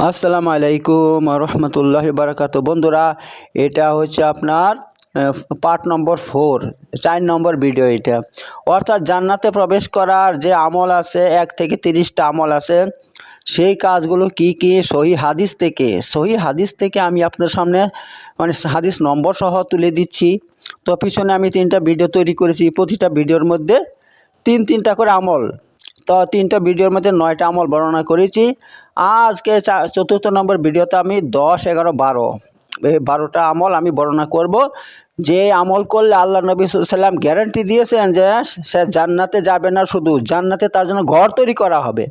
আসসালামু আলাইকুম রহমতুল্লাহ বারাকাত বন্ধুরা, এটা হচ্ছে আপনার পার্ট নম্বর ফোর চার নম্বর ভিডিও এটা। অর্থাৎ জান্নাতে প্রবেশ করার যে আমল আছে, এক থেকে তিরিশটা আমল আছে, সেই কাজগুলো কি কি? সহি হাদিস থেকে। সহি হাদিস থেকে আমি আপনার সামনে মানে হাদিস নম্বর সহ তুলে দিচ্ছি। তো পিছনে আমি তিনটা ভিডিও তৈরি করেছি, প্রতিটা ভিডিওর মধ্যে তিন তিনটা করে আমল। তো তিনটা ভিডিওর মধ্যে নয়টা আমল বর্ণনা করেছি। আজকে চতুর্থ নম্বর ভিডিওতে আমি দশ, এগারো, বারো। এই বারোটা আমল আমি বর্ণনা করব। যে আমল করলে আল্লাহ নবী সাল্লাম গ্যারান্টি দিয়েছেন যে সে জান্নাতে যাবে না শুধু, জান্নাতে তার জন্য ঘর তৈরি করা হবে।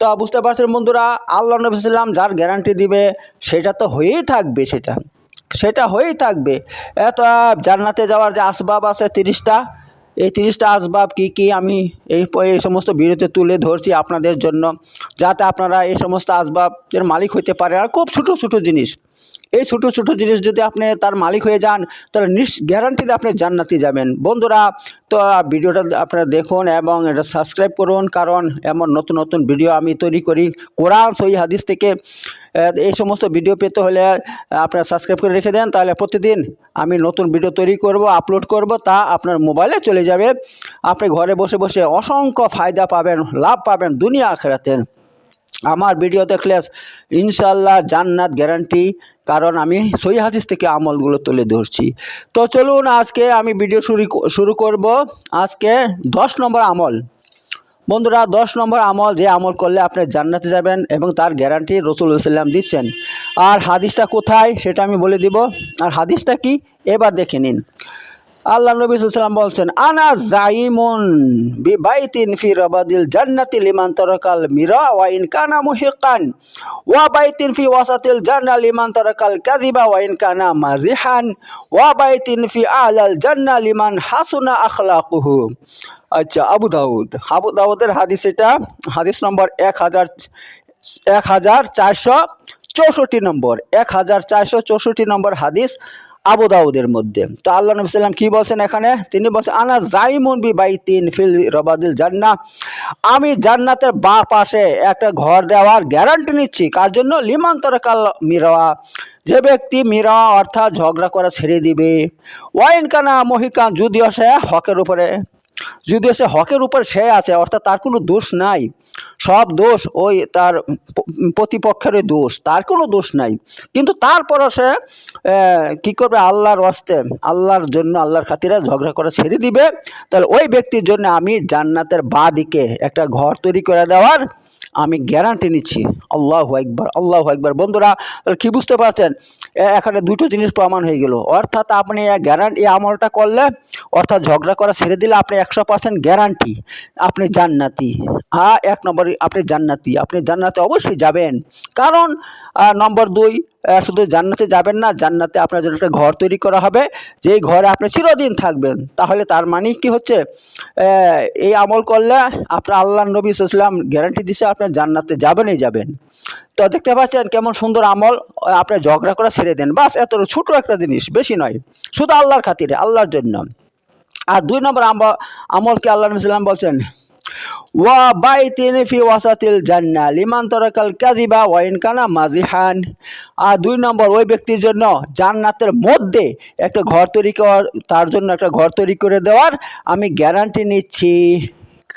তো বুঝতে পারছেন বন্ধুরা, আল্লাহ নবী সাল্লাম যার গ্যারান্টি দিবে, সেটা তো হয়েই থাকবে সেটা। সেটা হয়েই থাকবে। এত জান্নাতে যাওয়ার যে আসবাব আছে তিরিশটা এই তিরিশটা আসবাব কি কি আমি এই এই সমস্ত ভিডিওতে তুলে ধরছি আপনাদের জন্য, যাতে আপনারা এই সমস্ত আসবাবের মালিক হইতে পারে। আর খুব ছোটো ছোটো জিনিস। এই ছোটো ছোটো জিনিস যদি আপনি তার মালিক হয়ে যান, তাহলে নিস গ্যারান্টিতে আপনি জান্নাতি যাবেন। বন্ধুরা, তো ভিডিওটা আপনারা দেখুন এবং এটা সাবস্ক্রাইব করুন, কারণ এমন নতুন নতুন ভিডিও আমি তৈরি করি কোরআন সই হাদিস থেকে। এই সমস্ত ভিডিও পেতে হলে আপনারা সাবস্ক্রাইব করে রেখে দেন, তাহলে প্রতিদিন আমি নতুন ভিডিও তৈরি করব আপলোড করব, তা আপনার মোবাইলে চলে যাবে। আপনি ঘরে বসে বসে অসংখ্য ফায়দা পাবেন, লাভ পাবেন দুনিয়া আখেরাতে আমার ভিডিও দেখলে ইনশাল্লাহ জান্নাত গ্যারান্টি কারণ আমি সই হাদিস থেকে আমলগুলো তুলে ধরছি। তো চলুন আজকে আমি ভিডিও শুরু শুরু করব। আজকে দশ নম্বর আমল। বন্ধুরা, দশ নম্বর আমল, যে আমল করলে আপনি জান্নাতে যাবেন এবং তার গ্যারান্টি রসুল সাল্লাম দিচ্ছেন। আর হাদিসটা কোথায় সেটা আমি বলে দিব। আর হাদিসটা কি? এবার দেখে নিন। আল্লাহ নবী সাল্লাম বলছেন, আনা জাইমুন বিবাইতিন ফি রাবাদিল জান্নাতি লিমান তারাকাল মিরা ওয়া ইন কানা মুহিকান ওয়া বাইতিন ফি ওয়াসাতিল জান্না লিমান তারাকাল কাযিবা ওয়া ইন কানা মাজিহান ওয়া বাইতিন ফি আলাল জান্না লিমান হাসুনা আখলাকুহু। আচ্ছা আবু দাউদ, আবু দাউদের হাদিস এটা, হাদিস নম্বর এক হাজার এক হাজার চারশো চৌষট্টি নম্বর, এক হাজার চারশো চৌষট্টি নম্বর হাদিস আবু দাউদের মধ্যে। তো আল্লাহ নবী সাল্লাম কী বলছেন এখানে? তিনি বলছেন, আনা জাইমুন বি বাই তিন ফিল রবাদিল জান্না আমি জান্নাতের বা পাশে একটা ঘর দেওয়ার গ্যারান্টি নিচ্ছি। কার জন্য? লিমান তরকাল মিরওয়া যে ব্যক্তি মিরা অর্থাৎ ঝগড়া করা ছেড়ে দিবে। ওয়াইন কানা মহিকান, যদিও সে হকের উপরে, যদিও সে হকের উপর সে আছে, অর্থাৎ তার কোনো দোষ নাই। সব দোষ ওই তার প্রতিপক্ষেরই দোষ, তার কোনো দোষ নাই। কিন্তু তারপরও সে কি করবে? আল্লাহর ওয়াস্তে, আল্লাহর জন্য, আল্লাহর খাতিরা ঝগড়া করা ছেড়ে দিবে। তাহলে ওই ব্যক্তির জন্য আমি জান্নাতের বা দিকে একটা ঘর তৈরি করে দেওয়ার আমি গ্যারান্টি নিচ্ছি। আল্লাহ একবার আল্লাহ একবার বন্ধুরা কি বুঝতে পারছেন? এখানে দুটো জিনিস প্রমাণ হয়ে গেল। অর্থাৎ আপনি গ্যারান্টি আমলটা করলে, অর্থাৎ ঝগড়া করা ছেড়ে দিলে আপনি একশো পার্সেন্ট গ্যারান্টি আপনি জান্নাতি। আ এক নম্বরে আপনি জান্নাতি। আপনি জান্নাতে অবশ্যই যাবেন। কারণ নম্বর দুই শুধু জান্নাতে যাবেন না, জান্নাতে আপনার জন্য একটা ঘর তৈরি করা হবে। যেই ঘরে আপনি চিরদিন থাকবেন। তাহলে তার মানে কি হচ্ছে? এই আমল করলে আপনার আল্লাহ নবী ইসলাম গ্যারান্টি দিচ্ছে আপনার জান্নাতে যাবেনই যাবেন। তো দেখতে পাচ্ছেন কেমন সুন্দর আমল আপনি ঝগড়া করা ছেড়ে দেন। বাস, এত ছোট একটা জিনিস, বেশি নয়। শুধু আল্লাহর খাতিরে, আল্লাহর জন্য। আর দুই নম্বর আমল- আমলকে আল্লাহ নবী সাল্লাম বলছেন? ওয়া বাইতিন ফি ওয়াসাতিল জান্না লিমান তরাকাল কাযিবা ওয়া ইন কানা মাজিহান আর দুই নম্বর, ওই ব্যক্তির জন্য জান্নাতের মধ্যে একটা ঘর তৈরি করার, তার জন্য একটা ঘর তৈরি করে দেওয়ার আমি গ্যারান্টি নিচ্ছি।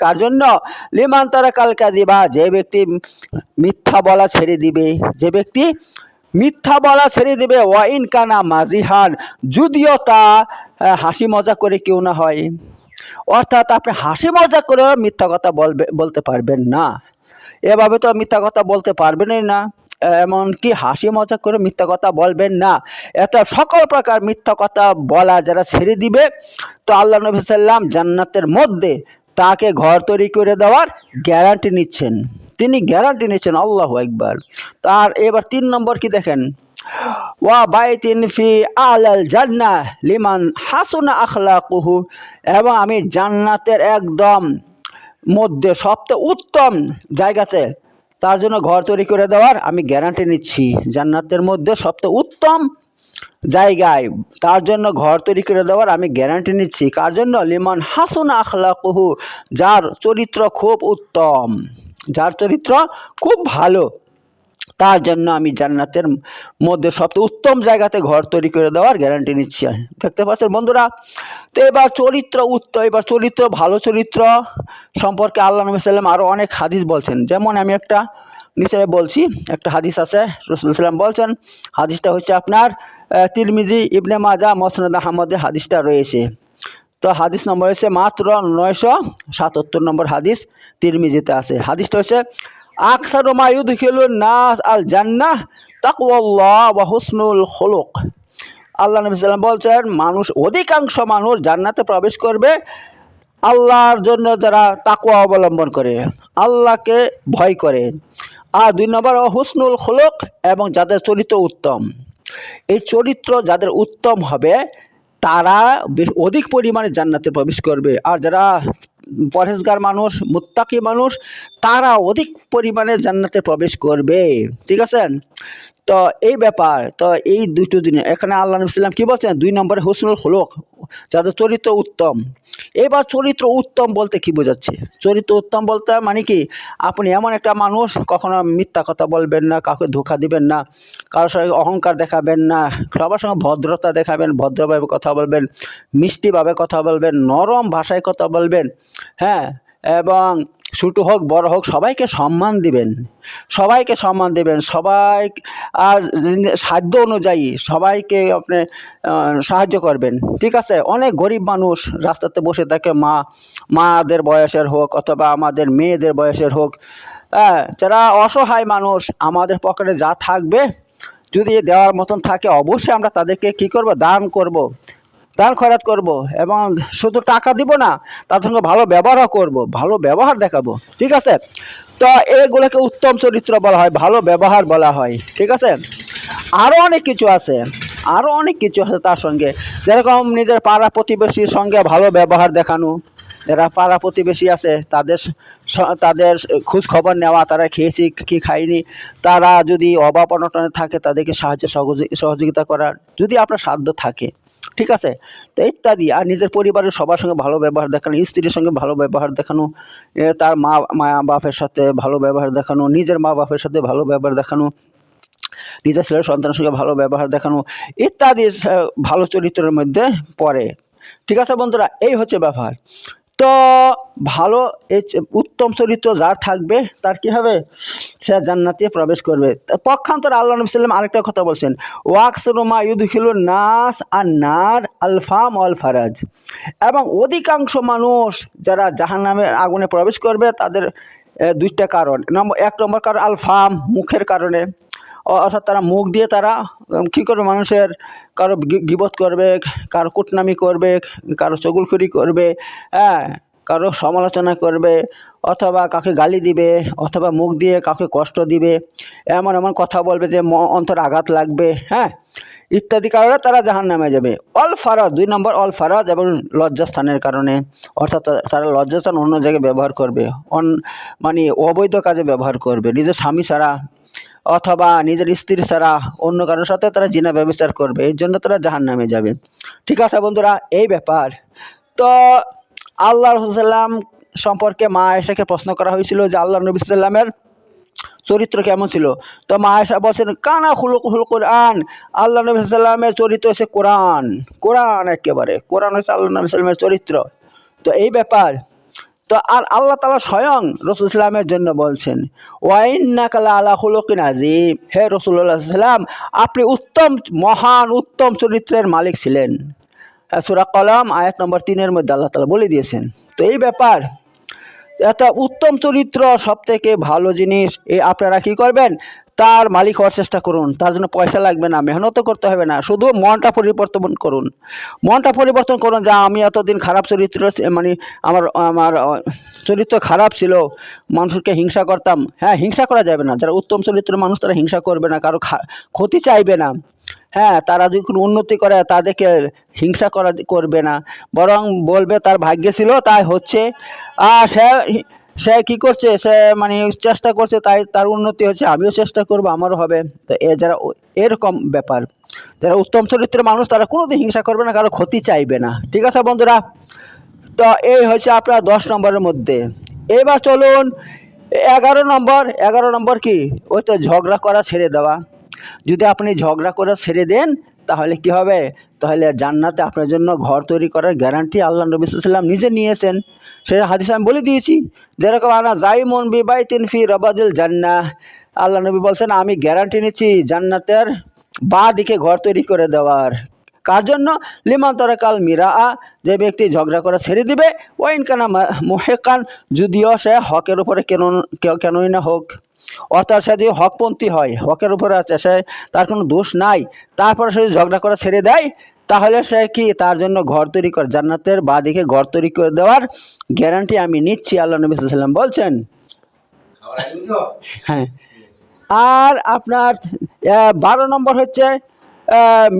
কার জন্য? লিমান তরাকাল কাযিবা, যে ব্যক্তি মিথ্যা বলা ছেড়ে দিবে। যে ব্যক্তি মিথ্যা বলা ছেড়ে দেবে ওয়াইন কানা মাজিহান, যদিও তা হাসি মজা করে কেউ না হয়। অর্থাৎ আপনি হাসি মজা করে মিথ্যা কথা বলবে, বলতে পারবেন না। এভাবে তো মিথ্যা কথা বলতে পারবেনই না। এমনকি হাসি মজা করে মিথ্যা কথা বলবেন না। এত সকল প্রকার মিথ্যা কথা বলা যারা ছেড়ে দিবে, তো আল্লাহ নবী সাল্লাম জান্নাতের মধ্যে তাকে ঘর তৈরি করে দেওয়ার গ্যারান্টি নিচ্ছেন। তিনি গ্যারান্টি নিচ্ছেন, আল্লাহ একবার তার এবার তিন নম্বর কি দেখেন? ওয়া বাইতিন ফি আলাল জান্নাহ লিমান হাসুনা আখলাকুহু। এবং আমি জান্নাতের একদম মধ্যে সবচেয়ে উত্তম জায়গাতে তার জন্য ঘর তৈরি করে দেওয়ার আমি গ্যারান্টি নিচ্ছি। জান্নাতের মধ্যে সবচেয়ে উত্তম জায়গায় তার জন্য ঘর তৈরি করে দেওয়ার আমি গ্যারান্টি নিচ্ছি। কার জন্য? লিমান হাসুন আখলাকুহু, যার চরিত্র খুব উত্তম, যার চরিত্র খুব ভালো। তার জন্য আমি জান্নাতের মধ্যে সবচেয়ে উত্তম জায়গাতে ঘর তৈরি করে দেওয়ার গ্যারান্টি নিচ্ছি দেখতে পাচ্ছেন বন্ধুরা, তো এবার চরিত্র উত্তম এবার চরিত্র, ভালো চরিত্র সম্পর্কে আল্লাহ নবী সাল্লাম আরও অনেক হাদিস বলছেন। যেমন আমি একটা নিচে বলছি, একটা হাদিস আছে, রসুল সাল্লাম বলছেন, হাদিসটা হচ্ছে আপনার তিরমিজি, ইবনে মাজা মসনদ আহমদে হাদিসটা রয়েছে। তো হাদিস নম্বর হচ্ছে মাত্র নয়শো সাতাত্তর নম্বর হাদিস তিরমিজিতে আছে। হাদিসটা হচ্ছে আকসার মায়ুদ খিলুন নাস আল জান্নাহ তাকওয়াল্লাহ ওয়া হুসনুল খুলুক। আল্লাহ নবী বলছেন, মানুষ অধিকাংশ মানুষ জান্নাতে প্রবেশ করবে আল্লাহর জন্য যারা তাকুয়া অবলম্বন করে, আল্লাহকে ভয় করে। আর দুই নম্বর হুসনুল খোলক এবং যাদের চরিত্র উত্তম। এই চরিত্র যাদের উত্তম হবে, তারা অধিক পরিমাণে জান্নাতে প্রবেশ করবে। আর যারা পরেশগার মানুষ মুত্তাকি মানুষ তারা অধিক পরিমাণে জান্নাতে প্রবেশ করবে। ঠিক আছে তো এই ব্যাপার, তো এই দুটো দিনে, এখানে আল্লাহ নবী সাল্লাম কী বলছেন? দুই নম্বরে হুসনুল হলক যাদের চরিত্র উত্তম। এবার চরিত্র উত্তম বলতে কি বোঝাচ্ছে? চরিত্র উত্তম বলতে মানে কি? আপনি এমন একটা মানুষ, কখনো মিথ্যা কথা বলবেন না, কাউকে ধোকা দিবেন না, কারোর সঙ্গে অহংকার দেখাবেন না, সবার সঙ্গে ভদ্রতা দেখাবেন, ভদ্রভাবে কথা বলবেন, মিষ্টিভাবে কথা বলবেন, নরম ভাষায় কথা বলবেন হ্যাঁ এবং ছোটো হোক, বড় হোক, সবাইকে সম্মান দিবেন। সবাইকে সম্মান দেবেন। সবাই, আর সাধ্য অনুযায়ী সবাইকে আপনি সাহায্য করবেন। ঠিক আছে? অনেক গরিব মানুষ রাস্তাতে বসে থাকে, মা, মাদের বয়সের হোক অথবা আমাদের মেয়েদের বয়সের হোক। হ্যাঁ যারা অসহায় মানুষ, আমাদের পকেটে যা থাকবে, যদি দেওয়ার মতন থাকে, অবশ্যই আমরা তাদেরকে কি করব? দান করব। দান খয়রাত করব এবং শুধু টাকা দিব না, তার সঙ্গে ভালো ব্যবহারও করব, ভালো ব্যবহার দেখাবো, ঠিক আছে? তো এগুলোকে উত্তম চরিত্র বলা হয়, ভালো ব্যবহার বলা হয়, ঠিক আছে? আরও অনেক কিছু আছে আরও অনেক কিছু আছে তার সঙ্গে। যেরকম নিজের পাড়া প্রতিবেশীর সঙ্গে ভালো ব্যবহার দেখানো, যারা পাড়া প্রতিবেশী আছে, তাদের তাদের খোঁজ খবর নেওয়া, তারা খেয়েছি কি খায়নি, তারা যদি অভাব অনটনে থাকে, তাদেরকে সাহায্য সহযোগি- সহযোগিতা করার যদি আপনার সাধ্য থাকে। ঠিক আছে? তো ইত্যাদি। আর নিজের পরিবারের সবার সঙ্গে ভালো ব্যবহার দেখানো, স্ত্রীর সঙ্গে ভালো ব্যবহার দেখানো তার মা মা বাপের সাথে ভালো ব্যবহার দেখানো, নিজের মা বাপের সাথে ভালো ব্যবহার দেখানো, নিজের ছেলের সন্তানের সঙ্গে ভালো ব্যবহার দেখানো ইত্যাদি ভালো চরিত্রের মধ্যে পড়ে। ঠিক আছে বন্ধুরা? এই হচ্ছে ব্যাপার। তো ভালো এই উত্তম চরিত্র যার থাকবে, তার কি হবে? সে জান্নাতে প্রবেশ করবে। পক্ষান্তর আল্লাহ নবী সাল্লাম আরেকটা কথা বলছেন ওয়াকসরুমা ইউদখিলুন নাস আর নার আলফাম অল ফারাজ এবং অধিকাংশ মানুষ যারা জাহান্নামের আগুনে প্রবেশ করবে, তাদের দুইটা কারণ। নম্বর এক নম্বর কারণ আলফাম, মুখের কারণে। অর্থাৎ তারা মুখ দিয়ে তারা কী করবে মানুষের, কারও গিবত করবে, কারও কুটনামি করবে, কারও চগুলখুরি করবে হ্যাঁ। কারও সমালোচনা করবে অথবা কাউকে গালি দিবে অথবা মুখ দিয়ে কাউকে কষ্ট দিবে, এমন এমন কথা বলবে যে অন্তর আঘাত লাগবে হ্যাঁ? ইত্যাদি কারণে তারা জাহান নামে যাবে। অল ফারাজ দুই নম্বর অল ফারাজ এবং লজ্জাস্থানের কারণে। অর্থাৎ তারা লজ্জাস্থান অন্য জায়গায় ব্যবহার করবে, অন মানে অবৈধ কাজে ব্যবহার করবে, নিজের স্বামী ছাড়া অথবা নিজের স্ত্রী ছাড়া অন্য কারোর সাথে তারা জিনা ব্যবচার করবে এই জন্য তারা জাহান নামে যাবে। ঠিক আছে বন্ধুরা, এই ব্যাপার। তো আল্লাহ রসুল্লাম সম্পর্কে মা আয়েশাকে প্রশ্ন করা হয়েছিল যে আল্লাহ নবী সাল্লামের চরিত্র কেমন ছিল? তো মা আয়েশা বলছেন, কানা হুলুক হুল কোরআন। আল্লাহ নবী সাল্লামের চরিত্র হচ্ছে কোরআন। কোরআন একেবারে। কোরআন হচ্ছে আল্লাহ নবী সাল্লামের চরিত্র। তো এই ব্যাপার। তো আর আল্লাহ তালা স্বয়ং রসুল ইসলামের জন্য বলছেন ওয়াইন্নাকালা আল্লাহ হুলকিন আজিম হে রসুল্লাহ সাল্লাম আপনি উত্তম, মহান, উত্তম চরিত্রের মালিক ছিলেন। সুরা কলাম, আয়াত নম্বর তিনের মধ্যে আল্লাহ তালা বলে দিয়েছেন। তো এই ব্যাপার, একটা উত্তম চরিত্র সব থেকে ভালো জিনিস, এ আপনারা কি করবেন? তার মালিক হওয়ার চেষ্টা করুন, তার জন্য পয়সা লাগবে না মেহনতও করতে হবে না, শুধু মনটা পরিবর্তন করুন। মনটা পরিবর্তন করুন যা আমি এতদিন খারাপ চরিত্র মানে আমার আমার চরিত্র খারাপ ছিল, মানুষকে হিংসা করতাম। হ্যাঁ হিংসা করা যাবে না, যারা উত্তম চরিত্র মানুষ তারা হিংসা করবে না, কারও ক্ষতি চাইবে না। হ্যাঁ তারা যদি কোনো উন্নতি করে, তাদেরকে হিংসা করা করবে না। বরং বলবে তার ভাগ্যে ছিল, তাই হচ্ছে। আর সে সে কী করছে? সে মানে চেষ্টা করছে, তাই তার উন্নতি হচ্ছে, আমিও চেষ্টা করব, আমারও হবে। তো এ যারা এরকম ব্যাপার। যারা উত্তম চরিত্রের মানুষ, তারা কোনোদিন হিংসা করবে না, কারও ক্ষতি চাইবে না। ঠিক আছে বন্ধুরা? তো এই হচ্ছে আপনার দশ নম্বরের মধ্যে। এবার চলুন, এগারো নম্বর এগারো নম্বর কি? ওই তো ঝগড়া করা ছেড়ে দেওয়া। যদি আপনি ঝগড়া করে ছেড়ে দেন, তাহলে কি হবে? তাহলে জান্নাতে আপনার জন্য ঘর তৈরি করার গ্যারান্টি আল্লাহ নবী সাল্লাম নিজে নিয়েছেন। সেটা হাদিস আমি বলে দিয়েছি, যেরকম আনা যাই মন বিবাই তিন ফি রবাজুল জান্না আল্লাহ নবী বলছেন, আমি গ্যারান্টি নিচ্ছি জান্নাতের বা দিকে ঘর তৈরি করে দেওয়ার। কার জন্য? লিমান তরকাল মিরা আ যে ব্যক্তি ঝগড়া করা ছেড়ে দিবে, ওয়াইন কানা মোহেকান, যদিও সে হকের উপরে কেন, কেনই না হোক। অর্থাৎ সে যদি হকপন্থী হয়। হকের উপরে আছে সে তার কোনো দোষ নাই। তারপরে সে যদি ঝগড়া করা ছেড়ে দেয় তাহলে সে কি তার জন্য ঘর তৈরি করে? জান্নাতের বাদিকে ঘর তৈরি করে দেওয়ার গ্যারান্টি আমি নিচ্ছি আল্লাহ নবী সাল্লাম বলছেন। হ্যাঁ। আর আপনার বারো নম্বর হচ্ছে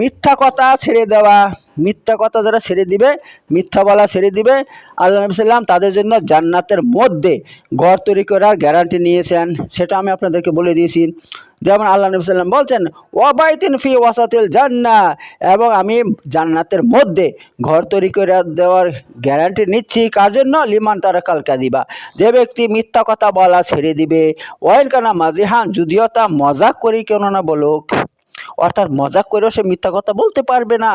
মিথ্যা কথা ছেড়ে দেওয়া, মিথ্যা কথা যারা ছেড়ে দিবে, মিথ্যা বলা ছেড়ে দিবে আল্লাহ নবী সাল্লাম তাদের জন্য জান্নাতের মধ্যে ঘর তৈরি করার গ্যারান্টি নিয়েছেন। সেটা আমি আপনাদেরকে বলে দিয়েছি। যেমন আল্লাহ নবী সাল্লাম বলছেন, ওয়াবাইতিন ফি ওয়াসাতিল জান্না এবং আমি জান্নাতের মধ্যে ঘর তৈরি করে দেওয়ার গ্যারান্টি নিচ্ছি। কার জন্য? লিমান তারা কালকা দিবা যে ব্যক্তি মিথ্যা কথা বলা ছেড়ে দিবে ওয়াইল কানা মাজিহান যদিও তা মজাক করি কেন না বলুক। অর্থাৎ মজাক করেও সে মিথ্যা কথা বলতে পারবে না।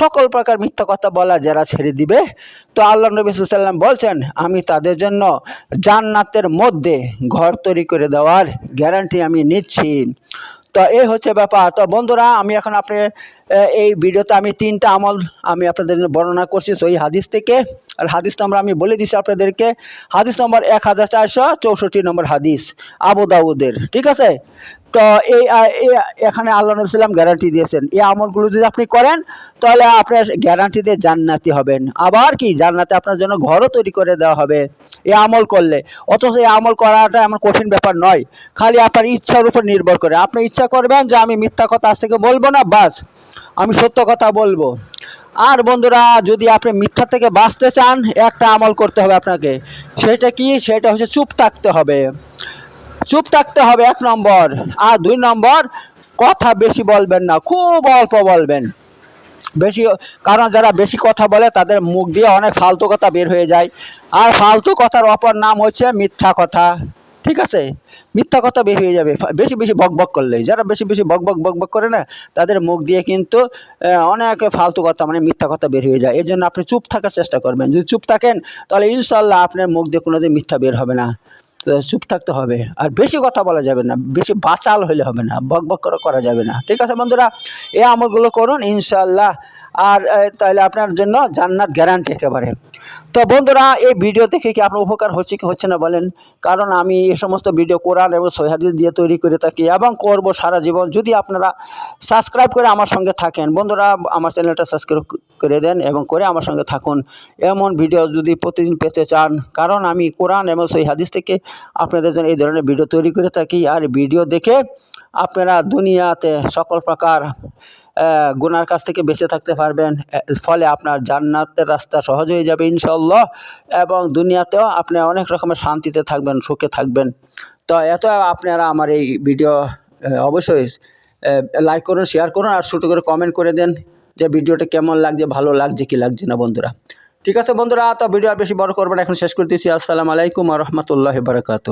সকল প্রকার মিথ্যা কথা বলা যারা ছেড়ে দিবে। তো আল্লাহ নবী সাল্লাম বলছেন, আমি তাদের জন্য জান্নাতের মধ্যে ঘর তৈরি করে দেওয়ার গ্যারান্টি আমি নিচ্ছি। তো এই হচ্ছে ব্যাপার। তো বন্ধুরা, আমি এখন আপনি এই ভিডিওতে আমি তিনটা আমল আমি আপনাদের বর্ণনা করছি সই হাদিস থেকে। আর হাদিস নম্বর আমি বলে দিচ্ছি আপনাদেরকে। হাদিস নম্বর এক হাজার চারশো চৌষট্টি নম্বর হাদিস, আবু দাউদের, ঠিক আছে? তো এই এখানে আল্লাহ নবী গ্যারান্টি দিয়েছেন। এই আমলগুলো যদি আপনি করেন, তাহলে আপনার গ্যারান্টিতে জান্নাতি হবেন। আবার কি? জান্নাতে আপনার জন্য ঘরও তৈরি করে দেওয়া হবে। এই আমল করলে। অথচ এই আমল করাটা এমন কঠিন ব্যাপার নয়। খালি আপনার ইচ্ছার উপর নির্ভর করে। আপনি ইচ্ছা করবেন যে আমি মিথ্যা কথা আজ থেকে বলব না, বাস। আমি সত্য কথা বলব। আর বন্ধুরা, যদি আপনি মিথ্যা থেকে বাঁচতে চান, একটা আমল করতে হবে আপনাকে। সেটা কি? সেটা হচ্ছে চুপ থাকতে হবে। চুপ থাকতে হবে এক নম্বর। আর দুই নম্বর, কথা বেশি বলবেন না, খুব অল্প বলবেন। বেশি, কারণ যারা বেশি কথা বলে, তাদের মুখ দিয়ে অনেক ফালতু কথা বের হয়ে যায়। আর ফালতু কথার অপর নাম হচ্ছে মিথ্যা কথা। ঠিক আছে? মিথ্যা কথা বের হয়ে যাবে। বেশি বেশি বক বক করলে। যারা বেশি বেশি বক বক বক বক করে না, তাদের মুখ দিয়ে কিন্তু অনেক ফালতু কথা মানে মিথ্যা কথা বের হয়ে যায়। এই জন্য আপনি চুপ থাকার চেষ্টা করবেন। যদি চুপ থাকেন, তাহলে ইনশাল্লাহ আপনার মুখ দিয়ে কোনোদিন মিথ্যা বের হবে না। তো চুপ থাকতে হবে। আর বেশি কথা বলা যাবে না। বেশি বাচাল হলে হবে না। বক বক করা যাবে না। ঠিক আছে বন্ধুরা, এই আমলগুলো করুন ইনশাল্লাহ আর তাহলে আপনার জন্য জান্নাত গ্যারান্টি একেবারে তো বন্ধুরা, এই ভিডিও দেখে কি আপনার উপকার হচ্ছে কি হচ্ছে না বলেন? কারণ আমি এই সমস্ত ভিডিও কোরআন এবং সহিদিস দিয়ে তৈরি করে থাকি এবং করব সারা জীবন। যদি আপনারা সাবস্ক্রাইব করে আমার সঙ্গে থাকেন, বন্ধুরা, আমার চ্যানেলটা সাবস্ক্রাইব করে দেন এবং করে আমার সঙ্গে থাকুন। এমন ভিডিও যদি প্রতিদিন পেতে চান, কারণ আমি কোরআন এবং সহি হাদিস থেকে আপনাদের জন্য এই ধরনের ভিডিও তৈরি করে থাকি। আর ভিডিও দেখে আপনারা দুনিয়াতে সকল প্রকার গুনার কাছ থেকে বেঁচে থাকতে পারবেন। ফলে আপনার জান্নাতের রাস্তা সহজ হয়ে যাবে ইনশাল্লাহ এবং দুনিয়াতেও আপনি অনেক রকমের শান্তিতে থাকবেন, সুখে থাকবেন। তো এত আপনারা আমার এই ভিডিও অবশ্যই লাইক করুন শেয়ার করুন আর ছোটো করে কমেন্ট করে দেন যে ভিডিওটা কেমন লাগছে, ভালো লাগছে, কি লাগছে না বন্ধুরা। ঠিক আছে বন্ধুরা, তো ভিডিও আর বেশি বড় করবেন এখন শেষ করতেছি। আসসালামু আলাইকুম রহমতুল্লাহ বারকাত